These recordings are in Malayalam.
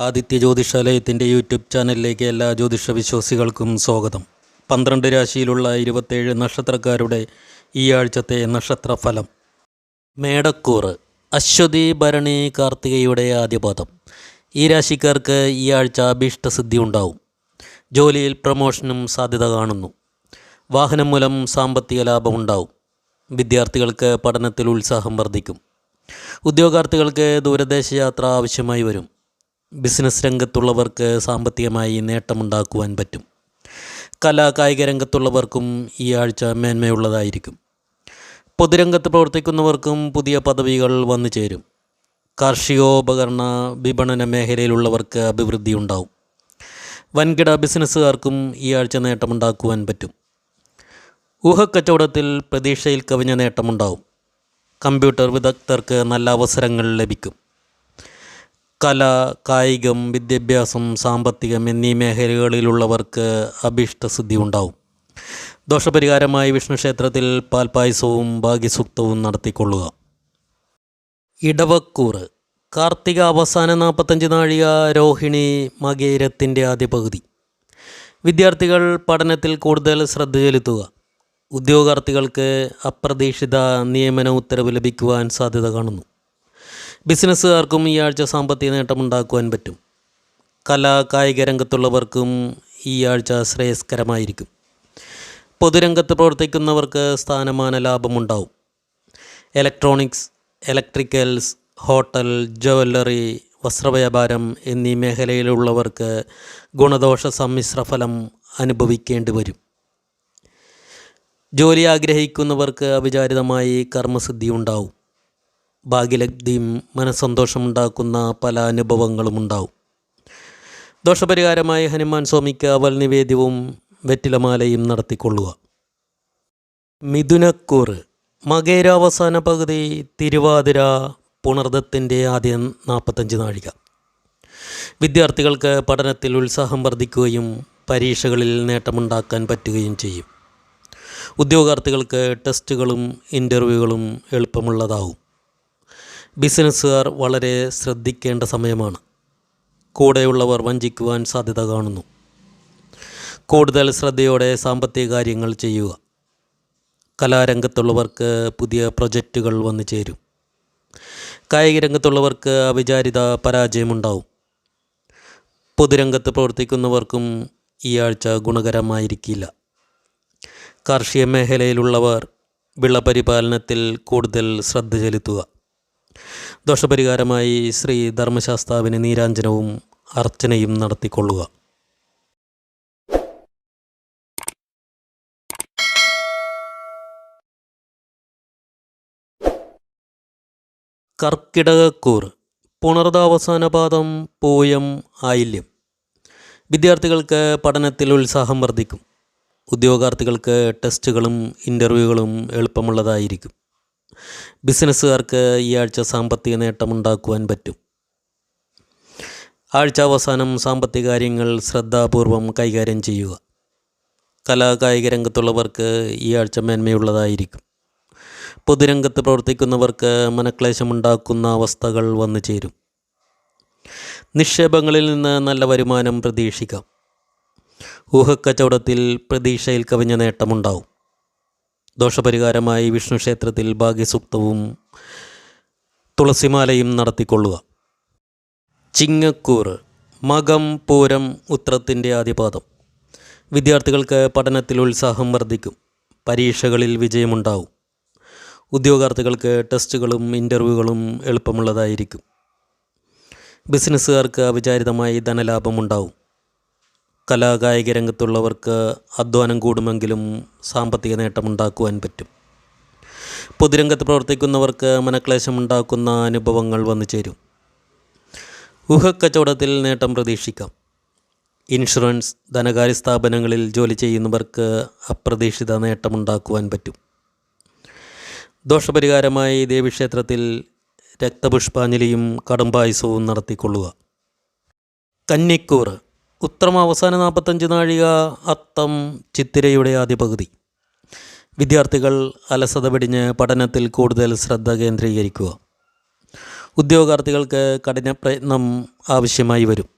ആദിത്യ ജ്യോതിഷാലയത്തിന്റെ യൂട്യൂബ് ചാനലിലേക്ക് എല്ലാ ജ്യോതിഷ വിശ്വാസികൾക്കും സ്വാഗതം. പന്ത്രണ്ട് രാശിയിലുള്ള ഇരുപത്തേഴ് നക്ഷത്രക്കാരുടെ ഈ ആഴ്ചത്തെ നക്ഷത്രഫലം. മേടക്കൂർ അശ്വതി ഭരണി കാർത്തികയുടെ ആദ്യപാദം. ഈ രാശിക്കാർക്ക് ഈ ആഴ്ച അഭീഷ്ടസിദ്ധി ഉണ്ടാവും. ജോലിയിൽ പ്രമോഷനും സാധ്യത കാണുന്നു. വാഹനം മൂലം സാമ്പത്തിക ലാഭമുണ്ടാവും വിദ്യാർത്ഥികൾക്ക് പഠനത്തിൽ ഉത്സാഹം വർദ്ധിക്കും. ഉദ്യോഗാർത്ഥികൾക്ക് ദൂരദേശ യാത്ര ആവശ്യമായി വരും. ബിസിനസ് രംഗത്തുള്ളവർക്ക് സാമ്പത്തികമായി നേട്ടമുണ്ടാക്കുവാൻ പറ്റും. കലാ കായിക രംഗത്തുള്ളവർക്കും ഈ ആഴ്ച മേന്മയുള്ളതായിരിക്കും. പൊതുരംഗത്ത് പ്രവർത്തിക്കുന്നവർക്കും പുതിയ പദവികൾ വന്നു ചേരും. കാർഷികോപകരണ വിപണന മേഖലയിലുള്ളവർക്ക് അഭിവൃദ്ധി ഉണ്ടാവും. വൻകിട ബിസിനസ്സുകാർക്കും ഈ ആഴ്ച നേട്ടമുണ്ടാക്കുവാൻ പറ്റും. ഊഹക്കച്ചവടത്തിൽ പ്രതീക്ഷയിൽ കവിഞ്ഞ നേട്ടമുണ്ടാവും. കമ്പ്യൂട്ടർ വിദഗ്ധർക്ക് നല്ല അവസരങ്ങൾ ലഭിക്കും. കല കായികം വിദ്യാഭ്യാസം സാമ്പത്തികം എന്നീ മേഖലകളിലുള്ളവർക്ക് അഭീഷ്ടസിദ്ധി ഉണ്ടാവും ദോഷപരിഹാരമായി വിഷ്ണു ക്ഷേത്രത്തിൽ പാൽപായസവും ഭാഗ്യസൂക്തവും നടത്തിക്കൊള്ളുക. ഇടവക്കൂറ് കാർത്തിക അവസാന നാൽപ്പത്തഞ്ച് നാഴിക രോഹിണി മകേരത്തിന്റെ ആദ്യ പകുതി. വിദ്യാർത്ഥികൾ പഠനത്തിൽ കൂടുതൽ ശ്രദ്ധ ചെലുത്തുക. ഉദ്യോഗാർത്ഥികൾക്ക് അപ്രതീക്ഷിത നിയമന ഉത്തരവ് ലഭിക്കുവാൻ സാധ്യത കാണുന്നു. ബിസിനസ്സുകാർക്കും ഈ ആഴ്ച സാമ്പത്തിക നേട്ടമുണ്ടാക്കുവാൻ പറ്റും. കലാ കായിക രംഗത്തുള്ളവർക്കും ഈ ആഴ്ച ശ്രേയസ്കരമായിരിക്കും. പൊതുരംഗത്ത് പ്രവർത്തിക്കുന്നവർക്ക് സ്ഥാനമാന ലാഭമുണ്ടാവും. ഇലക്ട്രോണിക്സ് ഇലക്ട്രിക്കൽസ് ഹോട്ടൽ ജ്വല്ലറി വസ്ത്രവ്യാപാരം എന്നീ മേഖലയിലുള്ളവർക്ക് ഗുണദോഷ സമ്മിശ്ര ഫലം അനുഭവിക്കേണ്ടി വരും. ജോലി ആഗ്രഹിക്കുന്നവർക്ക് അവിചാരിതമായി കർമ്മസിദ്ധി ഉണ്ടാവും. ഭാഗ്യലബ്ധിയും മനസ്സന്തോഷമുണ്ടാക്കുന്ന പല അനുഭവങ്ങളും ഉണ്ടാവും. ദോഷപരിഹാരമായി ഹനുമാൻ സ്വാമിക്ക് അവൽ നിവേദ്യവും വെറ്റിലമാലയും നടത്തിക്കൊള്ളുക. മിഥുനക്കൂറ് മകേര അവസാന പകുതി തിരുവാതിര പുണർദത്തിന്റെ ആദ്യം നാൽപ്പത്തഞ്ച് നാഴിക. വിദ്യാർത്ഥികൾക്ക് പഠനത്തിൽ ഉത്സാഹം വർദ്ധിക്കുകയും പരീക്ഷകളിൽ നേട്ടമുണ്ടാക്കാൻ പറ്റുകയും ചെയ്യും. ഉദ്യോഗാർത്ഥികൾക്ക് ടെസ്റ്റുകളും ഇന്റർവ്യൂകളും എളുപ്പമുള്ളതാവും. ബിസിനസ്സുകാർ വളരെ ശ്രദ്ധിക്കേണ്ട സമയമാണ്. കൂടെയുള്ളവർ വഞ്ചിക്കുവാൻ സാധ്യത കാണുന്നു. കൂടുതൽ ശ്രദ്ധയോടെ സാമ്പത്തിക കാര്യങ്ങൾ ചെയ്യുക. കലാരംഗത്തുള്ളവർക്ക് പുതിയ പ്രൊജക്റ്റുകൾ വന്നു ചേരും. കായിക രംഗത്തുള്ളവർക്ക് അവിചാരിത പരാജയമുണ്ടാവും. പൊതുരംഗത്ത് പ്രവർത്തിക്കുന്നവർക്കും ഈ ആഴ്ച ഗുണകരമായിരിക്കില്ല. കാർഷിക മേഖലയിലുള്ളവർ വിളപരിപാലനത്തിൽ കൂടുതൽ ശ്രദ്ധ ചെലുത്തുക. ദോഷപരിഹാരമായി ശ്രീ ധർമ്മശാസ്താവിന് നീരാഞ്ജനവും അർച്ചനയും നടത്തിക്കൊള്ളുക. കർക്കിടകക്കൂർ പുണർദാവസാന പാദം പൂയം ആയില്യം. വിദ്യാർത്ഥികൾക്ക് പഠനത്തിൽ ഉത്സാഹം വർദ്ധിക്കും. ഉദ്യോഗാർത്ഥികൾക്ക് ടെസ്റ്റുകളും ഇന്റർവ്യൂകളും എളുപ്പമുള്ളതായിരിക്കും. ബിസിനസ്സുകാർക്ക് ഈ ആഴ്ച സാമ്പത്തിക നേട്ടമുണ്ടാക്കുവാൻ പറ്റും. ആഴ്ച അവസാനം സാമ്പത്തിക കാര്യങ്ങൾ ശ്രദ്ധാപൂർവം കൈകാര്യം ചെയ്യുക. കലാ കായിക രംഗത്തുള്ളവർക്ക് ഈ ആഴ്ച മേന്മയുള്ളതായിരിക്കും. പൊതുരംഗത്ത് പ്രവർത്തിക്കുന്നവർക്ക് മനക്ലേശമുണ്ടാക്കുന്ന അവസ്ഥകൾ വന്നു ചേരും. നിക്ഷേപങ്ങളിൽ നിന്ന് നല്ല വരുമാനം പ്രതീക്ഷിക്കാം. ഊഹക്കച്ചവടത്തിൽ പ്രതീക്ഷയിൽ കവിഞ്ഞ നേട്ടമുണ്ടാവും. ദോഷപരിഹാരമായി വിഷ്ണു ക്ഷേത്രത്തിൽ ഭാഗ്യസൂക്തവും തുളസിമാലയും നടത്തിക്കൊള്ളുക. ചിങ്ങക്കൂറ് മകം പൂരം ഉത്രത്തിന്റെ ആദ്യപാദം. വിദ്യാർത്ഥികൾക്ക് പഠനത്തിൽ ഉത്സാഹം വർദ്ധിക്കും. പരീക്ഷകളിൽ വിജയമുണ്ടാവും. ഉദ്യോഗാർത്ഥികൾക്ക് ടെസ്റ്റുകളും ഇന്റർവ്യൂകളും എളുപ്പമുള്ളതായിരിക്കും. ബിസിനസ്സുകാർക്ക് അവിചാരിതമായി ധനലാഭമുണ്ടാവും. കലാകായിക രംഗത്തുള്ളവർക്ക് അധ്വാനം കൂടുമെങ്കിലും സാമ്പത്തിക നേട്ടമുണ്ടാക്കുവാൻ പറ്റും. പൊതുരംഗത്ത് പ്രവർത്തിക്കുന്നവർക്ക് മനക്ലേശമുണ്ടാക്കുന്ന അനുഭവങ്ങൾ വന്നു ചേരും. ഊഹക്കച്ചവടത്തിൽ നേട്ടം പ്രതീക്ഷിക്കാം. ഇൻഷുറൻസ് ധനകാര്യ സ്ഥാപനങ്ങളിൽ ജോലി ചെയ്യുന്നവർക്ക് അപ്രതീക്ഷിത നേട്ടമുണ്ടാക്കുവാൻ പറ്റും. ദോഷപരിഹാരമായി ദേവീക്ഷേത്രത്തിൽ രക്തപുഷ്പാഞ്ജലിയും കടുംപായസവും നടത്തിക്കൊള്ളുക. കന്നിക്കൂറ് ഉത്തരം അവസാന നാൽപ്പത്തഞ്ച് നാഴിക അത്തം ചിത്തിരയുടെ ആദ്യ പകുതി വിദ്യാർത്ഥികൾ അലസത പിടിഞ്ഞ് പഠനത്തിൽ കൂടുതൽ ശ്രദ്ധ കേന്ദ്രീകരിക്കുക. ഉദ്യോഗാർത്ഥികൾക്ക് കഠിന പ്രയത്നം ആവശ്യമായി വരും.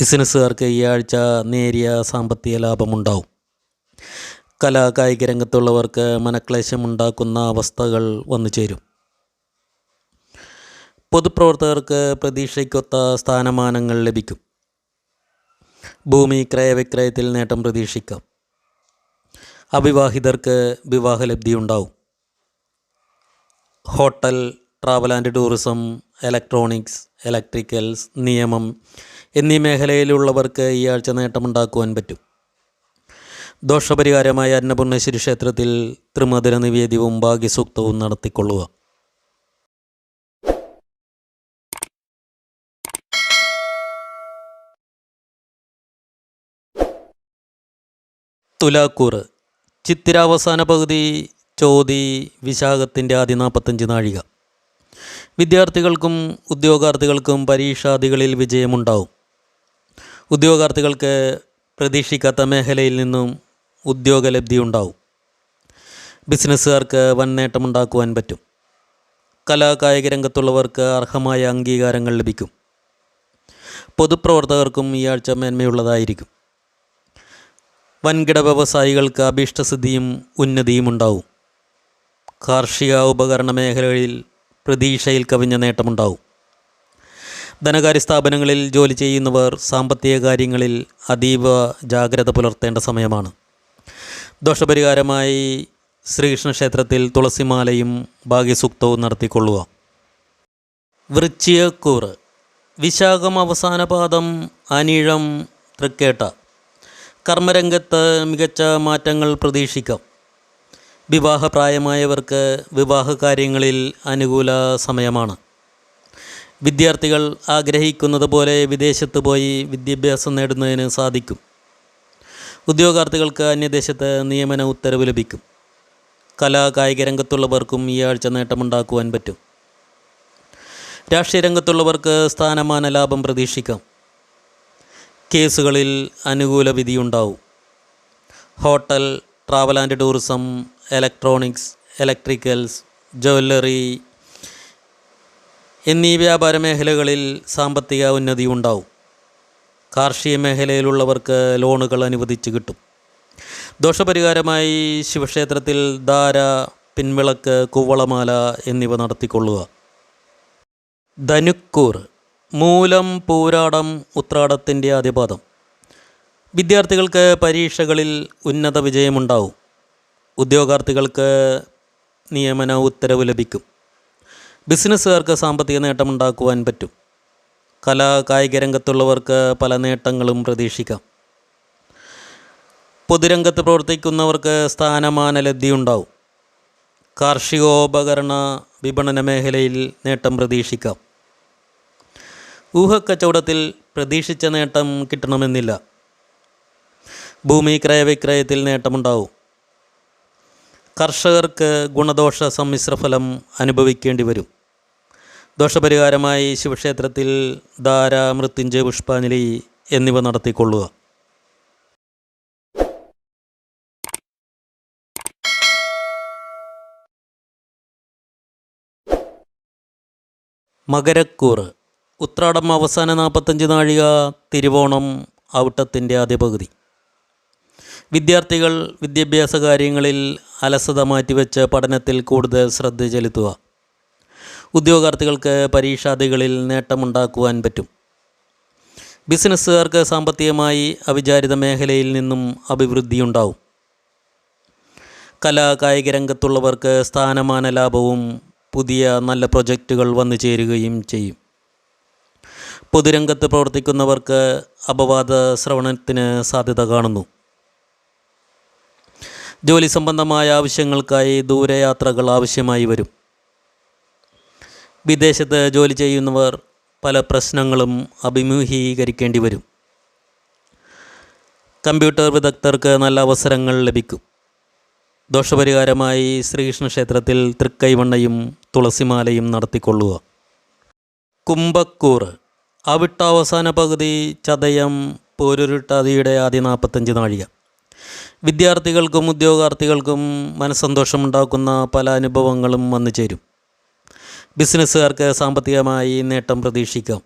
ബിസിനസ്സുകാർക്ക് ഈ ആഴ്ച നേരിയ സാമ്പത്തിക ലാഭമുണ്ടാവും. കലാ കായിക രംഗത്തുള്ളവർക്ക് മനക്ലേശമുണ്ടാക്കുന്ന അവസ്ഥകൾ വന്നു ചേരും. പൊതുപ്രവർത്തകർക്ക് പ്രതീക്ഷയ്ക്കൊത്ത സ്ഥാനമാനങ്ങൾ ലഭിക്കും. ഭൂമി ക്രയവിക്രയത്തിൽ നേട്ടം പ്രതീക്ഷിക്കാം. അവിവാഹിതർക്ക് വിവാഹലബ്ധി ഉണ്ടാവും hotel travel and tourism electronics electricals നിയമം എന്നീ മേഖലയിലുള്ളവർക്ക് ഈ ആഴ്ച നേട്ടമുണ്ടാക്കുവാൻ പറ്റും. ദോഷപരിഹാരമായ അന്നപൂർണേശ്വരി ക്ഷേത്രത്തിൽ ത്രിമധുര നിവേദ്യവും ഭാഗ്യസൂക്തവും നടത്തിക്കൊള്ളുക. തുലാക്കൂറ് ചിത്തിരാവസാന പകുതി ചോതി വിശാഖത്തിന്റെ ആദ്യ നാൽപ്പത്തഞ്ച് നാഴിക. വിദ്യാർത്ഥികൾക്കും ഉദ്യോഗാർത്ഥികൾക്കും പരീക്ഷാദികളിൽ വിജയമുണ്ടാവും. ഉദ്യോഗാർത്ഥികൾക്ക് പ്രതീക്ഷിക്കാത്ത മേഖലയിൽ നിന്നും ഉദ്യോഗലബ്ധി ഉണ്ടാവും ബിസിനസ്സുകാർക്ക് വൻ നേട്ടമുണ്ടാക്കുവാൻ പറ്റും. കലാ കായിക രംഗത്തുള്ളവർക്ക് അർഹമായ അംഗീകാരങ്ങൾ ലഭിക്കും. പൊതുപ്രവർത്തകർക്കും ഈ ആഴ്ച മേന്മയുള്ളതായിരിക്കും. വൻകിട വ്യവസായികൾക്ക് അഭീഷ്ടസിദ്ധിയും ഉന്നതിയും ഉണ്ടാവും. കാർഷിക ഉപകരണ മേഖലകളിൽ പ്രതീക്ഷയിൽ കവിഞ്ഞ നേട്ടമുണ്ടാവും. ധനകാര്യ സ്ഥാപനങ്ങളിൽ ജോലി ചെയ്യുന്നവർ സാമ്പത്തിക കാര്യങ്ങളിൽ അതീവ ജാഗ്രത പുലർത്തേണ്ട സമയമാണ്. ദോഷപരിഹാരമായി ശ്രീകൃഷ്ണ ക്ഷേത്രത്തിൽ തുളസിമാലയും ഭാഗ്യസൂക്തവും നടത്തിക്കൊള്ളുക. വൃച്ചിയക്കൂറ് വിശാഖം അവസാന പാദം അനിഴം തൃക്കേട്ട. കർമ്മരംഗത്ത് മികച്ച മാറ്റങ്ങൾ പ്രതീക്ഷിക്കാം. വിവാഹപ്രായമായവർക്ക് വിവാഹ കാര്യങ്ങളിൽ അനുകൂല സമയമാണ്. വിദ്യാർത്ഥികൾ ആഗ്രഹിക്കുന്നത് പോലെ വിദേശത്ത് പോയി വിദ്യാഭ്യാസം നേടുന്നതിന് സാധിക്കും. ഉദ്യോഗാർത്ഥികൾക്ക് അന്യദേശത്ത് നിയമന ഉത്തരവ് ലഭിക്കും. കലാ കായിക രംഗത്തുള്ളവർക്കും ഈ ആഴ്ച നേട്ടമുണ്ടാക്കുവാൻ പറ്റും. രാഷ്ട്രീയ രംഗത്തുള്ളവർക്ക് സ്ഥാനമാന ലാഭം പ്രതീക്ഷിക്കാം. കേസുകളിൽ അനുകൂല വിധിയുണ്ടാവും. Hotel travel and tourism electronics electricals jewellery എന്നീ വ്യാപാര മേഖലകളിൽ സാമ്പത്തിക ഉന്നതി ഉണ്ടാവും. കാർഷിക മേഖലയിലുള്ളവർക്ക് ലോണുകൾ അനുവദിച്ച് കിട്ടും. ദോഷപരിഹാരമായി ശിവക്ഷേത്രത്തിൽ ധാര പിൻവിളക്ക് കൂവളമാല എന്നിവ നടത്തിക്കൊള്ളുക. ധനുക്കൂർ മൂലം പോരാടം ഉത്രാടത്തിന്റെ ആദ്യപാദം. വിദ്യാർത്ഥികൾക്ക് പരീക്ഷകളിൽ ഉന്നത വിജയമുണ്ടാവും. ഉദ്യോഗാർത്ഥികൾക്ക് നിയമന ഉത്തരവ് ലഭിക്കും. ബിസിനസ്സുകാർക്ക് സാമ്പത്തിക നേട്ടമുണ്ടാക്കുവാൻ പറ്റും. കലാ കായിക രംഗത്തുള്ളവർക്ക് പല നേട്ടങ്ങളും പ്രതീക്ഷിക്കാം. പൊതുരംഗത്ത് പ്രവർത്തിക്കുന്നവർക്ക് സ്ഥാനമാന ലബ്ധിയുണ്ടാവും. കാർഷികോപകരണ വിപണന മേഖലയിൽ നേട്ടം പ്രതീക്ഷിക്കാം. ഊഹക്കച്ചവടത്തിൽ പ്രതീക്ഷിച്ച നേട്ടം കിട്ടണമെന്നില്ല. ഭൂമി ക്രയവിക്രയത്തിൽ നേട്ടമുണ്ടാവും. കർഷകർക്ക് ഗുണദോഷ സമ്മിശ്രഫലം അനുഭവിക്കേണ്ടി വരും. ദോഷപരിഹാരമായി ശിവക്ഷേത്രത്തിൽ ധാര മൃത്യുഞ്ജയ പുഷ്പാഞ്ജലി എന്നിവ നടത്തിക്കൊള്ളുക. മകരക്കൂറ് ഉത്രാടം അവസാന നാൽപ്പത്തഞ്ച് നാഴിക തിരുവോണം ഔട്ടത്തിന്റെ ആദ്യ പകുതി. വിദ്യാർത്ഥികൾ വിദ്യാഭ്യാസ കാര്യങ്ങളിൽ അലസത മാറ്റിവെച്ച് പഠനത്തിൽ കൂടുതൽ ശ്രദ്ധ ചെലുത്തുക. ഉദ്യോഗാർത്ഥികൾക്ക് പരീക്ഷാദികളിൽ നേട്ടമുണ്ടാക്കുവാൻ പറ്റും. ബിസിനസ്സുകാർക്ക് സാമ്പത്തികമായി അവിചാരിത മേഖലയിൽ നിന്നും അഭിവൃദ്ധിയുണ്ടാവും. കലാ കായിക രംഗത്തുള്ളവർക്ക് സ്ഥാനമാന ലാഭവും പുതിയ നല്ല പ്രൊജക്റ്റുകൾ വന്നു ചേരുകയും ചെയ്യും. പൊതുരംഗത്ത് പ്രവർത്തിക്കുന്നവർക്ക് അപവാദ ശ്രവണത്തിന് സാധ്യത കാണുന്നു. ജോലി സംബന്ധമായ ആവശ്യങ്ങൾക്കായി ദൂരയാത്രകൾ ആവശ്യമായി വരും. വിദേശത്ത് ജോലി ചെയ്യുന്നവർ പല പ്രശ്നങ്ങളും അഭിമുഖീകരിക്കേണ്ടി വരും. കമ്പ്യൂട്ടർ വിദഗ്ധർക്ക് നല്ല അവസരങ്ങൾ ലഭിക്കും. ദോഷപരിഹാരമായി ശ്രീകൃഷ്ണ ക്ഷേത്രത്തിൽ തൃക്കൈവണ്ണയും തുളസിമാലയും നടത്തിക്കൊള്ളുക. കുംഭക്കൂറ് അവിട്ട അവസാന പകുതി ചതയം പോരുരുട്ടാതിയുടെ ആദ്യ നാൽപ്പത്തഞ്ച് നാഴിക. വിദ്യാർത്ഥികൾക്കും ഉദ്യോഗാർത്ഥികൾക്കും മനസ്സന്തോഷമുണ്ടാക്കുന്ന പല അനുഭവങ്ങളും വന്നു ചേരും. ബിസിനസ്സുകാർക്ക് സാമ്പത്തികമായി നേട്ടം പ്രതീക്ഷിക്കാം.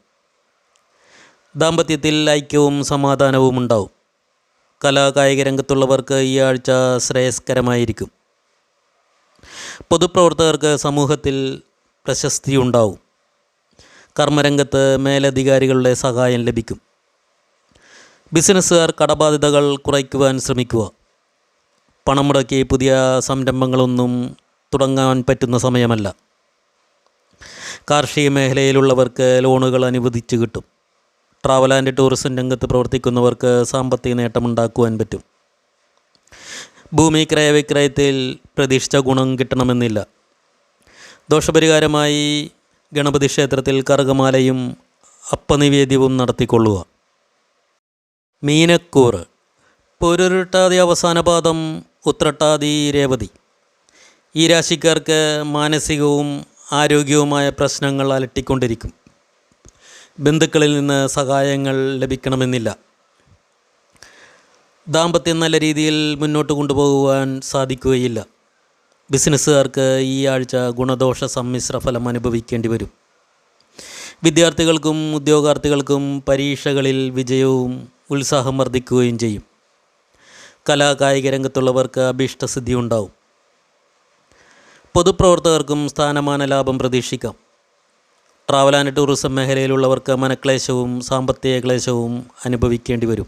ദാമ്പത്യത്തിൽ ഐക്യവും സമാധാനവും ഉണ്ടാവും. കലാകായിക രംഗത്തുള്ളവർക്ക് ഈ ആഴ്ച ശ്രേയസ്കരമായിരിക്കും. പൊതുപ്രവർത്തകർക്ക് സമൂഹത്തിൽ പ്രശസ്തി ഉണ്ടാവും. കർമ്മരംഗത്ത് മേലധികാരികളുടെ സഹായം ലഭിക്കും. ബിസിനസ്സുകാർ കടബാധ്യതകൾ കുറയ്ക്കുവാൻ ശ്രമിക്കുക. പണം മുടക്കി പുതിയ സംരംഭങ്ങളൊന്നും തുടങ്ങാൻ പറ്റുന്ന സമയമല്ല. കാർഷിക മേഖലയിലുള്ളവർക്ക് ലോണുകൾ അനുവദിച്ചു കിട്ടും. ട്രാവൽ ആൻഡ് ടൂറിസം രംഗത്ത് പ്രവർത്തിക്കുന്നവർക്ക് സാമ്പത്തിക നേട്ടമുണ്ടാക്കുവാൻ പറ്റും. ഭൂമി ക്രയവിക്രയത്തിൽ പ്രതീക്ഷിച്ച ഗുണം കിട്ടണമെന്നില്ല. ദോഷപരിഹാരമായി ഗണപതി ക്ഷേത്രത്തിൽ കറുകമാലയും അപ്പനിവേദ്യവും നടത്തിക്കൊള്ളുക. മീനക്കൂർ പൊരുരുട്ടാതി അവസാന പാദം ഉത്രട്ടാതി രേവതി. ഈ രാശിക്കാർക്ക് മാനസികവും ആരോഗ്യവുമായ പ്രശ്നങ്ങൾ അലട്ടിക്കൊണ്ടിരിക്കും. ബന്ധുക്കളിൽ നിന്ന് സഹായങ്ങൾ ലഭിക്കണമെന്നില്ല. ദാമ്പത്യം നല്ല രീതിയിൽ മുന്നോട്ട് കൊണ്ടുപോകുവാൻ സാധിക്കുകയില്ല. ബിസിനസ്സുകാർക്ക് ഈ ആഴ്ച ഗുണദോഷ സമ്മിശ്ര ഫലം അനുഭവിക്കേണ്ടി വരും. വിദ്യാർത്ഥികൾക്കും ഉദ്യോഗാർത്ഥികൾക്കും പരീക്ഷകളിൽ വിജയവും ഉത്സാഹം വർദ്ധിക്കുകയും ചെയ്യും. കലാ കായിക രംഗത്തുള്ളവർക്ക് അഭീഷ്ടസിദ്ധി ഉണ്ടാവും. പൊതുപ്രവർത്തകർക്കും സ്ഥാനമാന ലാഭം പ്രതീക്ഷിക്കാം. ട്രാവൽ ആൻഡ് ടൂറിസം മേഖലയിലുള്ളവർക്ക് മനക്ലേശവും സാമ്പത്തിക ക്ലേശവും അനുഭവിക്കേണ്ടി വരും.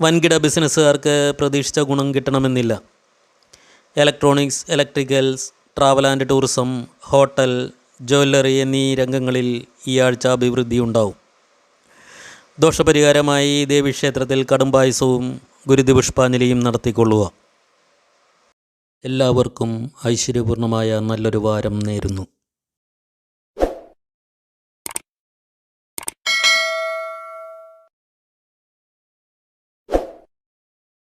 വൻകിട ബിസിനസ്സുകാർക്ക് പ്രതീക്ഷിച്ച ഗുണം കിട്ടണമെന്നില്ല. Electronics electricals travel and tourism hotel jewellery എന്നീ രംഗങ്ങളിൽ ഈ ആഴ്ച അഭിവൃദ്ധി ഉണ്ടാവും. ദോഷപരിഹാരമായി ദേവീക്ഷേത്രത്തിൽ കടുംപായസവും ഗുരുതിപുഷ്പാഞ്ജലിയും നടത്തിക്കൊള്ളുക. എല്ലാവർക്കും ഐശ്വര്യപൂർണമായ നല്ലൊരു വാരം നേരുന്നു.